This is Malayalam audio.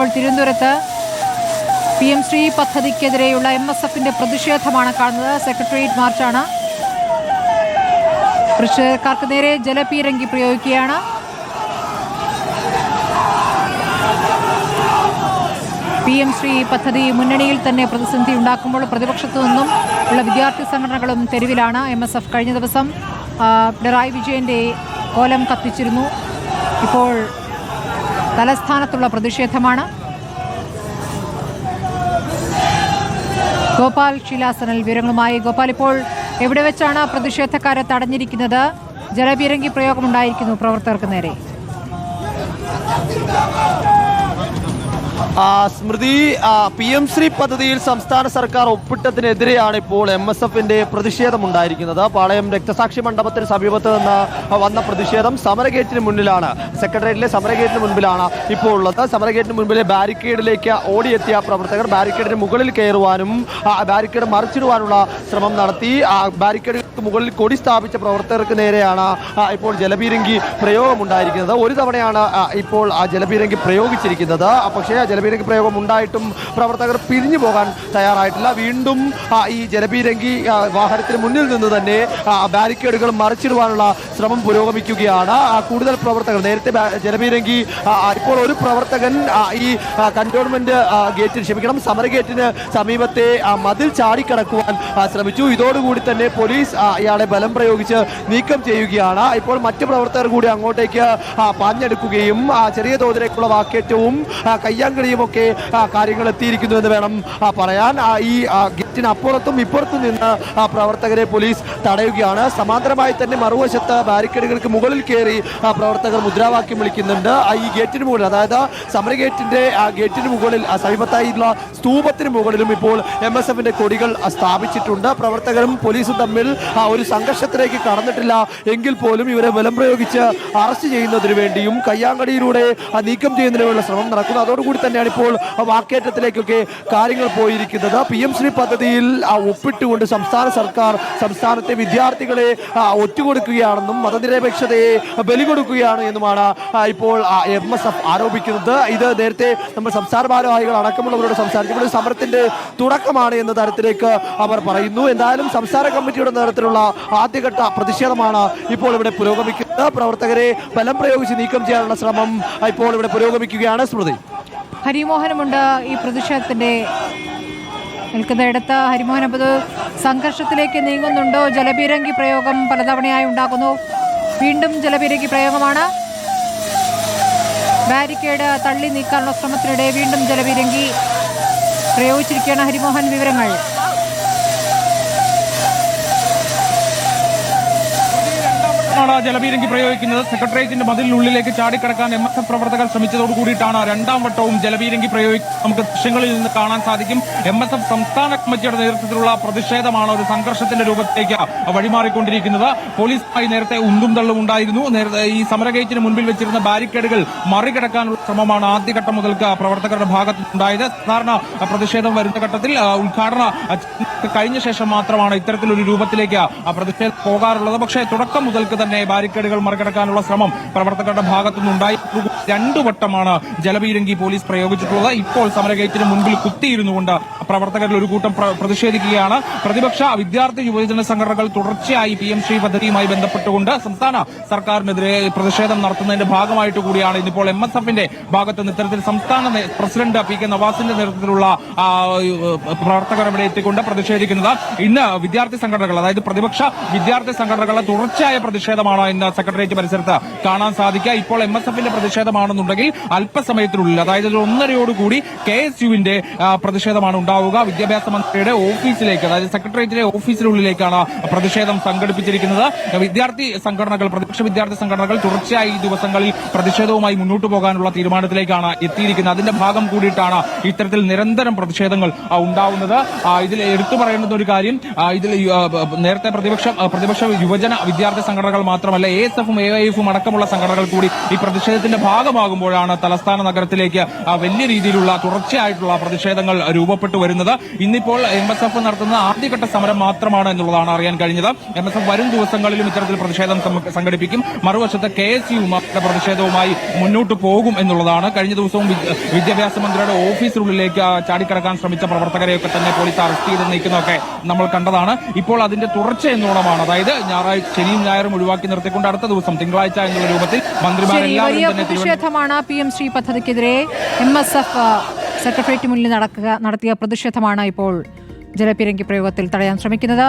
ഇപ്പോൾ തിരുവനന്തപുരത്ത് പി എം ശ്രീ പദ്ധതിക്കെതിരെയുള്ള എം എസ് എഫിന്റെ പ്രതിഷേധമാണ് കാണുന്നത്. സെക്രട്ടേറിയറ്റ് മാർച്ചാണ് പ്രതിഷേധക്കാർക്ക് നേരെ ജലപീരങ്കി പ്രയോഗിക്കുകയാണ്. പി എം ശ്രീ പദ്ധതി മുന്നണിയിൽ തന്നെ പ്രതിസന്ധി ഉണ്ടാക്കുമ്പോൾ പ്രതിപക്ഷത്തു നിന്നും ഉള്ള വിദ്യാർത്ഥി സംഘടനകളും തെരുവിലാണ് എം എസ് എഫ് കഴിഞ്ഞ ദിവസം പിണറായി വിജയന്റെ കോലം കത്തിച്ചിരുന്നു. ഇപ്പോൾ തലസ്ഥാനത്തുള്ള പ്രതിഷേധമാണ്. ഗോപാൽ ഷീലാസനൽ വിവരങ്ങളുമായി ഗോപാൽ ഇപ്പോൾ എവിടെ വെച്ചാണ് പ്രതിഷേധക്കാരെ തടഞ്ഞിരിക്കുന്നത്? ജലപീരങ്കി പ്രയോഗമുണ്ടായിരിക്കുന്നു. പ്രവർത്തകർക്ക് നേരെ. സ്മൃതി പി എം ശ്രീ പദ്ധതിയിൽ സംസ്ഥാന സർക്കാർ ഒപ്പിട്ടതിനെതിരെയാണ് ഇപ്പോൾ എം എസ് എഫിന്റെ പ്രതിഷേധമുണ്ടായിരിക്കുന്നത്. പാളയം രക്തസാക്ഷി മണ്ഡപത്തിന് സമീപത്ത് നിന്ന് വന്ന പ്രതിഷേധം സമരഗേറ്റിന് മുന്നിലാണ്. സെക്രട്ടേറിയറ്റിലെ സമരഗേറ്റിന് മുൻപിലാണ് ഇപ്പോൾ ഉള്ളത്. സമരഗേറ്റിന് മുൻപിലെ ബാരിക്കേഡിലേക്ക് ഓടിയെത്തിയ പ്രവർത്തകർ ബാരിക്കേഡിന് മുകളിൽ കയറുവാനും ബാരിക്കേഡ് മറിച്ചിടുവാനുള്ള ശ്രമം നടത്തി. ബാരിക്കേഡുകൾക്ക് മുകളിൽ കൊടി സ്ഥാപിച്ച പ്രവർത്തകർക്ക് നേരെയാണ് ഇപ്പോൾ ജലപീരങ്കി പ്രയോഗമുണ്ടായിരിക്കുന്നത്. ഒരു തവണയാണ് ഇപ്പോൾ ആ ജലപീരങ്കി പ്രയോഗിച്ചിരിക്കുന്നത്. പക്ഷേ ജലപീരങ്കി പ്രയോഗം ഉണ്ടായിട്ടും പ്രവർത്തകർ പിരിഞ്ഞു പോകാൻ തയ്യാറായിട്ടില്ല. വീണ്ടും ഈ ജലപീരങ്കി വാഹനത്തിന് മുന്നിൽ നിന്ന് തന്നെ ബാരിക്കേഡുകൾ മറിച്ചിടുവാനുള്ള ശ്രമം പുരോഗമിക്കുകയാണ്. കൂടുതൽ പ്രവർത്തകർ നേരത്തെ ജലപീരങ്കി ഇപ്പോൾ ഒരു പ്രവർത്തകൻ ഈ കന്റോൺമെന്റ് ഗേറ്റിന് ക്ഷമിക്കണം സമര ഗേറ്റിന് സമീപത്തെ മതിൽ ചാടിക്കടക്കുവാൻ ശ്രമിച്ചു. ഇതോടുകൂടി തന്നെ പോലീസ് ഇയാളെ ബലം പ്രയോഗിച്ച് നീക്കം ചെയ്യുകയാണ്. ഇപ്പോൾ മറ്റു പ്രവർത്തകർ കൂടി അങ്ങോട്ടേക്ക് പാഞ്ഞെടുക്കുകയും ചെറിയ തോതിലേക്കുള്ള വാക്കേറ്റവും ആ, ആ, കാര്യങ്ങൾ എത്തിയിരിക്കുന്നു എന്ന് വേണം പറയാൻ. ഈ ആ, അപ്പുറത്തും ഇപ്പുറത്തും നിന്ന് ആ, പ്രവർത്തകരെ പോലീസ് തടയുകയാണ്. സമാന്തരമായി തന്നെ മറുവശത്ത് ബാരിക്കേഡുകൾക്ക് മുകളിൽ കയറി ആ, പ്രവർത്തകർ മുദ്രാവാക്യം വിളിക്കുന്നുണ്ട്. ഈ ഗേറ്റിന് മുകളിൽ അതായത് സമര ഗേറ്റിന്റെ ആ ഗേറ്റിന് മുകളിൽ സമീപത്തായിട്ടുള്ള സ്തൂപത്തിന് മുകളിലും ഇപ്പോൾ എം എസ് എഫിന്റെ കൊടികൾ സ്ഥാപിച്ചിട്ടുണ്ട്. പ്രവർത്തകരും പോലീസും തമ്മിൽ ഒരു സംഘർഷത്തിലേക്ക് കടന്നിട്ടില്ല. എങ്കിൽ പോലും ഇവരെ ബലം പ്രയോഗിച്ച് അറസ്റ്റ് ചെയ്യുന്നതിന് വേണ്ടിയും കയ്യാങ്കടിയിലൂടെ നീക്കം ചെയ്യുന്നതിനുള്ള ശ്രമം നടക്കുന്നു. അതോടുകൂടി തന്നെയാണ് ഇപ്പോൾ വാക്കേറ്റത്തിലേക്കൊക്കെ കാര്യങ്ങൾ പോയിരിക്കുന്നത്. പി എം ശ്രീ പദ്ധതിയിൽ ആ, ഒപ്പിട്ടുകൊണ്ട് സംസ്ഥാന സർക്കാർ സംസ്ഥാനത്തെ വിദ്യാർത്ഥികളെ ഒറ്റുകൊടുക്കുകയാണെന്നും മതനിരപേക്ഷതയെ ബലി കൊടുക്കുകയാണ് എന്നുമാണ് ഇപ്പോൾ എം എസ് എഫ് ആരോപിക്കുന്നത്. ഇത് നേരത്തെ നമ്മൾ സംസ്ഥാന ഭാരവാഹികൾ അടക്കമുള്ളവരോട് സംസാരിച്ചപ്പോൾ ഇത് സമരത്തിന്റെ തുടക്കമാണ് എന്ന തരത്തിലേക്ക് അവർ പറയുന്നു. എന്തായാലും സംസ്ഥാന കമ്മിറ്റിയുടെ നേതൃത്വത്തിലുള്ള ആദ്യഘട്ട പ്രതിഷേധമാണ് ഇപ്പോൾ ഇവിടെ പുരോഗമിക്കുന്നത്. പ്രവർത്തകരെ ബലം പ്രയോഗിച്ച് നീക്കം ചെയ്യാനുള്ള ശ്രമം ഇപ്പോൾ ഇവിടെ പുരോഗമിക്കുകയാണ്. സ്മൃതി. ഹരിമോഹനമുണ്ട് ഈ പ്രതിഷേധത്തിന്റെ നിൽക്കുന്നിടത്ത് ഹരിമോഹൻ ഇത് സംഘർഷത്തിലേക്ക് നീങ്ങുന്നുണ്ടോ? ജലപീരങ്കി പ്രയോഗം പലതവണയായി ഉണ്ടാക്കുന്നു വീണ്ടും ജലപീരങ്കി പ്രയോഗമാണ്. ബാരിക്കേഡ് തള്ളി നീക്കാനുള്ള ശ്രമത്തിനിടെ വീണ്ടും ജലപീരങ്കി പ്രയോഗിച്ചിരിക്കുകയാണ് ഹരിമോഹൻ. വിവരങ്ങൾ ആണ് ജലപീരങ്കി പ്രയോഗിക്കുന്നത്. സെക്രട്ടേറിയറ്റിന്റെ മതിലിനുള്ളിലേക്ക് ചാടിക്കടക്കാൻ എം എസ് എഫ് പ്രവർത്തകർ ശ്രമിച്ചതോടു കൂടിയിട്ടാണ് രണ്ടാം വട്ടവും ജലപീരങ്കി പ്രയോഗിക്കുന്നത് നമുക്ക് ദൃശ്യങ്ങളിൽ നിന്ന് കാണാൻ സാധിക്കും. എം എസ് എഫ് സംസ്ഥാന കമ്മിറ്റിയുടെ നേതൃത്വത്തിലുള്ള പ്രതിഷേധമാണ് ഒരു സംഘർഷത്തിന്റെ രൂപത്തിലേക്ക് വഴിമാറിക്കൊണ്ടിരിക്കുന്നത്. പോലീസുമായി നേരത്തെ ഉന്തും തള്ളും ഉണ്ടായിരുന്നു. നേരത്തെ ഈ സമരഗേറ്റിന് മുൻപിൽ വെച്ചിരുന്ന ബാരിക്കേഡുകൾ മറികടക്കാനുള്ള ശ്രമമാണ് ആദ്യഘട്ടം മുതൽക്ക് പ്രവർത്തകരുടെ ഭാഗത്ത് ഉണ്ടായത് സാധാരണ പ്രതിഷേധം വരുന്ന ഘട്ടത്തിൽ ഉദ്ഘാടന കഴിഞ്ഞ ശേഷം മാത്രമാണ് ഇത്തരത്തിലൊരു രൂപത്തിലേക്ക് പ്രതിഷേധം പോകാറുള്ളത്. പക്ഷേ തുടക്കം മുതൽക്ക് തന്നെ ബാരിക്കേഡുകൾ മറികടക്കാനുള്ള ശ്രമം പ്രവർത്തകരുടെ ഭാഗത്തുനിന്നുണ്ടായി. രണ്ടു വട്ടമാണ് ജലപീരങ്കി പോലീസ് പ്രയോഗിച്ചിട്ടുള്ളത്. ഇപ്പോൾ സമരഗേറ്റിന് മുൻപിൽ കുത്തിയിരുന്നുകൊണ്ട് പ്രവർത്തകരിൽ ഒരു കൂട്ടം പ്ര- പ്രതിഷേധിക്കുകയാണ്. പ്രതിപക്ഷ വിദ്യാർത്ഥി യുവജന സംഘടനകൾ തുടർച്ചയായി പി എം ശ്രീ പദ്ധതിയുമായി ബന്ധപ്പെട്ടുകൊണ്ട് സംസ്ഥാന സർക്കാരിനെതിരെ പ്രതിഷേധം നടത്തുന്നതിന്റെ ഭാഗമായിട്ട് കൂടിയാണ് ഇന്നിപ്പോൾ എം എസ് എഫിന്റെ ഭാഗത്ത് നിന്ന് ഇത്തരത്തിൽ സംസ്ഥാന പ്രസിഡന്റ് പി കെ നവാസിന്റെ നേതൃത്വത്തിലുള്ള ഇവിടെ എത്തിക്കൊണ്ട് പ്രതിഷേധിക്കുന്നത്. ഇന്ന് വിദ്യാർത്ഥി സംഘടനകൾ അതായത് പ്രതിപക്ഷ വിദ്യാർത്ഥി സംഘടനകളുടെ തുടർച്ചയായ പ്രതിഷേധമാണ് ഇന്ന് സെക്രട്ടേറിയറ്റ് പരിസരത്ത് കാണാൻ സാധിക്കുക. ഇപ്പോൾ എം എസ് എഫിന്റെ പ്രതിഷേധമാണെന്നുണ്ടെങ്കിൽ അല്പസമയത്തിനുള്ളിൽ അതായത് ഒന്നരയോടുകൂടി കെ എസ് യുവിന്റെ പ്രതിഷേധമാണ് ഉണ്ടാവുക. വിദ്യാഭ്യാസ മന്ത്രിയുടെ ഓഫീസിലേക്ക് അതായത് സെക്രട്ടേറിയറ്റിലെ ഓഫീസിനുള്ളിലേക്കാണ് പ്രതിഷേധം സംഘടിപ്പിച്ചിരിക്കുന്നത്. വിദ്യാർത്ഥി സംഘടനകൾ പ്രതിപക്ഷ വിദ്യാർത്ഥി സംഘടനകൾ തുടർച്ചയായി ഈ ദിവസങ്ങളിൽ പ്രതിഷേധവുമായി മുന്നോട്ട് പോകാനുള്ള തീരുമാനത്തിലേക്കാണ് എത്തിയിരിക്കുന്നത്. അതിന്റെ ഭാഗം കൂടിയിട്ടാണ് ഇത്തരത്തിൽ നിരന്തരം പ്രതിഷേധങ്ങൾ ഉണ്ടാവുന്നത്. ഇതിൽ എടുത്തു പറയേണ്ടുന്ന ഒരു കാര്യം ഇതിൽ നേരത്തെ പ്രതിപക്ഷ പ്രതിപക്ഷ യുവജന വിദ്യാർത്ഥി സംഘടനകൾ മാത്രമല്ല എ എസ് എഫും എ ഐ എഫും അടക്കമുള്ള സംഘടനകൾ കൂടി ഈ പ്രതിഷേധത്തിന്റെ ഭാഗമാകുമ്പോഴാണ് തലസ്ഥാന നഗരത്തിലേക്ക് വലിയ രീതിയിലുള്ള തുടർച്ചയായിട്ടുള്ള പ്രതിഷേധങ്ങൾ രൂപപ്പെട്ടു വരുന്നത്. ഇന്നിപ്പോൾ എം എസ് എഫ് നടത്തുന്ന ആദ്യഘട്ട സമരം മാത്രമാണ് എന്നുള്ളതാണ് അറിയാൻ കഴിഞ്ഞത്. എം എസ് എഫ് വരും ദിവസങ്ങളിലും ഇത്തരത്തിൽ പ്രതിഷേധം സംഘടിപ്പിക്കും. മറുവശത്ത് കെ എസ് യു പ്രതിഷേധവുമായി മുന്നോട്ട് പോകും എന്നുള്ളതാണ്. കഴിഞ്ഞ ദിവസവും വിദ്യാഭ്യാസ മന്ത്രിയുടെ ഓഫീസിനുള്ളിലേക്ക് ചാടിക്കടക്കാൻ ശ്രമിച്ച പ്രവർത്തകരെയൊക്കെ തന്നെ പോലീസ് അറസ്റ്റ് ചെയ്ത് നീക്കുന്നതൊക്കെ നമ്മൾ കണ്ടതാണ്. ഇപ്പോൾ അതിന്റെ തുടർച്ച എന്നോണമാണ്. അതായത് ഞായറാഴ്ച ശനിയും ഞായറും ഒഴിവാക്കി നിർത്തിക്കൊണ്ട് അടുത്ത ദിവസം തിങ്കളാഴ്ച എന്നുള്ള രൂപത്തിൽ മന്ത്രിമാരെല്ലാവരും തന്നെ പ്രതിഷേധമാണ് പി എം ശ്രീ പദ്ധതിക്കെതിരെ എം എസ് എഫ് സെക്രട്ടേറിയറ്റ് മുന്നിൽ നടക്കുക നടത്തിയ പ്രതിഷേധമാണ് ഇപ്പോൾ ജലപീരങ്കി പ്രയോഗത്തിൽ തടയാൻ ശ്രമിക്കുന്നത്.